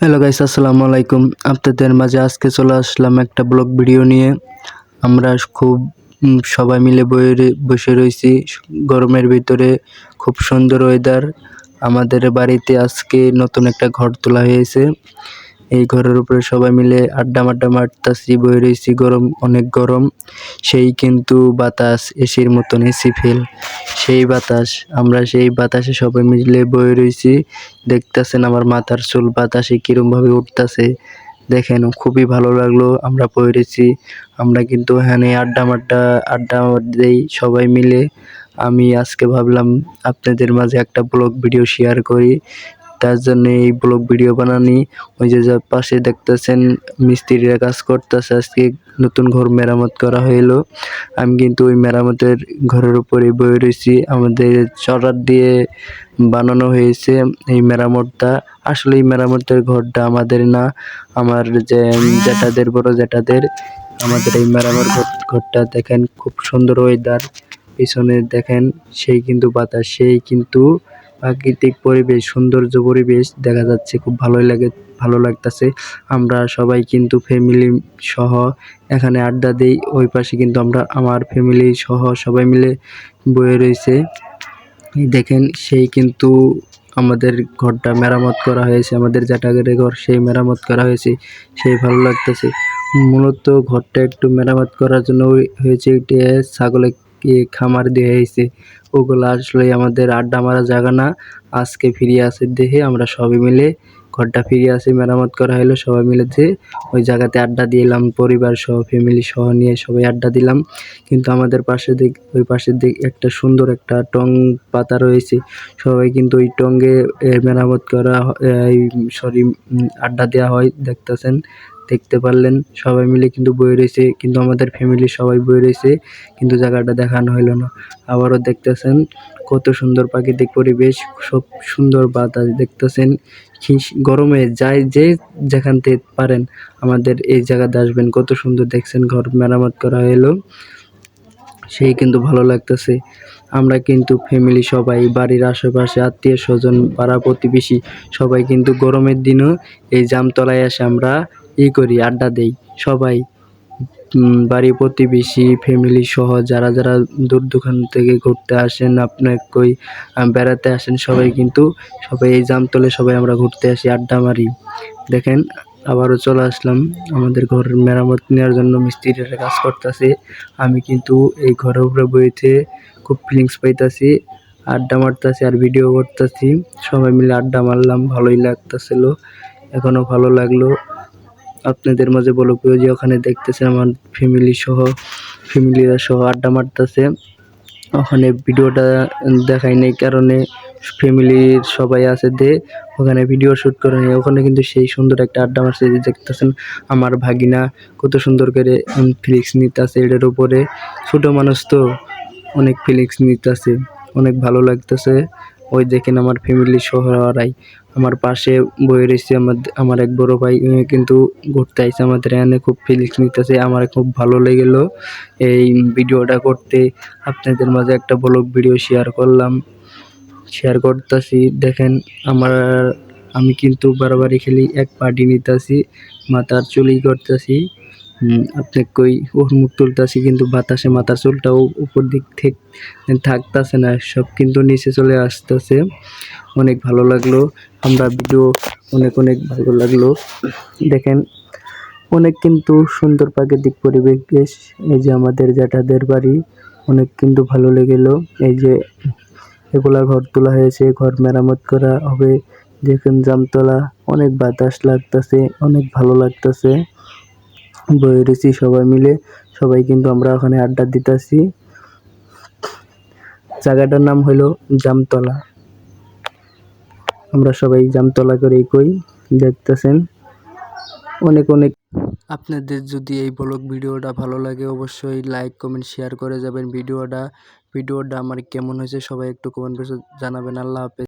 Hello guys আসসালামু আলাইকুম আপনাদের মাঝে আজকে চলে আসলাম একটা ব্লগ ভিডিও নিয়ে। আমরা খুব সবাই মিলে বসে রয়েছি। গরমের ভিতরে খুব সুন্দর ওয়েদার আমাদের বাড়িতে আজকে নতুন একটা ঘর তোলা হয়েছে। এই ঘরের উপরে সবাই মিলে আড্ডা মাড্ডা মারতাছি, বয়ে রয়েছি গরম, অনেক গরম। সেই কিন্তু বাতাস, এসির মতন এসি ফেল সেই বাতাস, আমরা সেই বাতাসে সবাই মিলে বয়ে রয়েছি দেখতেছেন আমার মাথার চুল বাতাসে কিরম ভাবে উঠতেছে। দেখেন, খুবই ভালো লাগল, আমরা পড়েছি আমরা কিন্তু এখানে আড্ডা মাড্ডা, আড্ডা দেই সবাই মিলে। আমি আজকে ভাবলাম আপনাদের মাঝে একটা ব্লগ ভিডিও শেয়ার করি। তার জন্য এই ব্লগ ভিডিও বানানি। ওই যে যার পাশে দেখতেছেন, মিস্ত্রিরা কাজ করতেছে। আজকে নতুন ঘর মেরামত করা হইল। আমি কিন্তু ওই মেরামতের ঘরের উপরে বয়ে রয়েছি আমাদের চড়ার দিয়ে বানানো হয়েছে এই মেরামতটা। আসলে এই মেরামতের ঘরটা আমাদের না। আমার যে জেঠাদের, বড় জেঠাদের, আমাদের এই মেরামত ঘর- ঘরটা দেখেন খুব সুন্দর ওয়েদার পিছনে দেখেন, সেই কিন্তু বাতাস, সেই কিন্তু প্রাকৃতিক পরিবেশ, সৌন্দর্য পরিবেশ দেখা যাচ্ছে খুব ভালোই লাগে, ভালো লাগতাছে। আমরা সবাই কিন্তু ফ্যামিলি সহ এখানে আড্ডা দেই, ওই পাশে কিন্তু আমরা আমার ফ্যামিলি সহ সবাই মিলে বয়ে রয়েছে। দেখেন, সেই কিন্তু আমাদের ঘরটা মেরামত করা হয়েছে, আমাদের জ্যাঠাগের ঘর সেই মেরামত করা হয়েছে, সেই ভালো লাগতেছে। মূলত ঘরটা একটু মেরামত করার জন্য হয়েছে এটা ছাগলে খামার দিয়ে হয়েছে ওগুলো আসলে আমাদের আড্ডা মারা জায়গা না। আজকে ফিরে আসে দেখে আমরা সবাই মিলে ঘরটা ফিরে আসে, মেরামত করা হলো সবাই মিলে যে ওই জায়গাতে আড্ডা দিলাম পরিবার সহ ফ্যামিলি সহ নিয়ে সবাই আড্ডা দিলাম। কিন্তু আমাদের পাশে দিক ওই পাশের দিক একটা সুন্দর একটা টং পাতা রয়েছে। সবাই কিন্তু ওই টঙ্গে মেরামত করা সরি আড্ডা দেওয়া হয়, দেখতেছেন। দেখতে পারলেন। সবাই মিলে কিন্তু বয়ে রয়েছে। কিন্তু আমাদের ফ্যামিলি সবাই বয়ে রয়েছে। কিন্তু জায়গাটা দেখানো হলো না। আবারও দেখতেছেন কত সুন্দর প্রাকৃতিক পরিবেশ, সব সুন্দর বাতাস দেখতেছেন। গরমে যাই যে যেখান থেকে পারেন আমাদের এই জায়গাতে আসবেন। কত সুন্দর দেখছেন ঘর মেরামত করা হলো সেই কিন্তু ভালো লাগতেছে। আমরা কিন্তু ফ্যামিলি সবাই, বাড়ির আশেপাশে আত্মীয় স্বজন, পাড়া প্রতিবেশী সবাই কিন্তু গরমের দিনও এই জামতলায় এসে আমরা ই করি, আড্ডা দেই। সবাই বাড়ি প্রতিবেশী ফ্যামিলি সহ যারা যারা দূর দোকান থেকে ঘুরতে আসেন আপনার কই বেড়াতে আসেন, সবাই কিন্তু সবাই এই জামতলে সবাই আমরা ঘুরতে আসি, আড্ডা মারি। দেখেন, আবারও চলে আসলাম আমাদের ঘর মেরামত নেওয়ার জন্য, মিস্ত্রিরা কাজ করতেছে। আমি কিন্তু এই ঘরের উপরে বইতে খুব ফিলিংস পাইতাছি, আড্ডা মারতাছি আর ভিডিও করতেছি। সবাই মিলে আড্ডা মারলাম, ভালোই লাগতেছিল। এখনও ভালো লাগল। আপনাদের মাঝে বলো কেউ যে ওখানে দেখতেছে আমার ফ্যামিলি সহ ফ্যামিলিরা সহ আড্ডা মারতেছে। ওখানে ভিডিওটা দেখাই নাই কারণে ফ্যামিলির সবাই আছে দে, ওখানে ভিডিও শ্যুট করে নেই ওখানে কিন্তু সেই সুন্দর একটা আড্ডা মারছে যে দেখতেছেন আমার ভাগিনা কত সুন্দর করে ফিলিক্স নিতেছে এটার উপরে। ছোট মানুষ তো অনেক ফিলিংস নিতেছে, অনেক ভালো লাগতেছে। ওই দেখেন আমার ফ্যামিলি সহরাই আমার পাশে বয়ে রয়েছে আমার আমার এক বড় ভাই কিন্তু ঘুরতে আইছে আমাদের এখানে, খুব ফিলিংস নিতেছে, আমার খুব ভালো লেগেলো এই ভিডিওটা করতে। আপনাদের মাঝে একটা ব্লগ ভিডিও শেয়ার করলাম শেয়ার করতেছি। দেখেন আমার, আমি কিন্তু বারবারই খেলি এক পার্টি নিতেছি, মাথার চুলি করতেছি। আপনি কই ওর মুখ তুলতেছি, কিন্তু বাতাসে মাথার চুলটাও উপর দিক থেকে থাকতেছে না, সব কিন্তু নিচে চলে আসতেছে। অনেক ভালো লাগল, আমরা ভিডিও অনেক অনেক ভালো লাগল। দেখেন, অনেক কিন্তু সুন্দর প্রাকৃতিক পরিবেশ, এই যে আমাদের জ্যাঠাদের বাড়ি, অনেক কিন্তু ভালো লেগেলো। এই যে এগুলা ঘর তোলা হয়েছে, ঘর মেরামত করা হবে দেখুন জামতলা, অনেক বাতাস লাগতেছে, অনেক ভালো লাগতেছে। বয়ে রয়েছি সবাই মিলে। সবাই কিন্তু আমরা ওখানে আড্ডা দিতেছি জায়গাটার নাম হলো জামতলা। আমরা সবাই জামতলা করে কই, দেখতেছেন। অনেক অনেক। আপনাদের যদি এই ব্লগ ভিডিওটা ভালো লাগে, অবশ্যই লাইক কমেন্ট শেয়ার করে যাবেন ভিডিওটা। ভিডিওটা আমার কেমন হয়েছে সবাই একটু কমেন্ট বক্সে জানাবেন। আল্লাহ হাফেজ।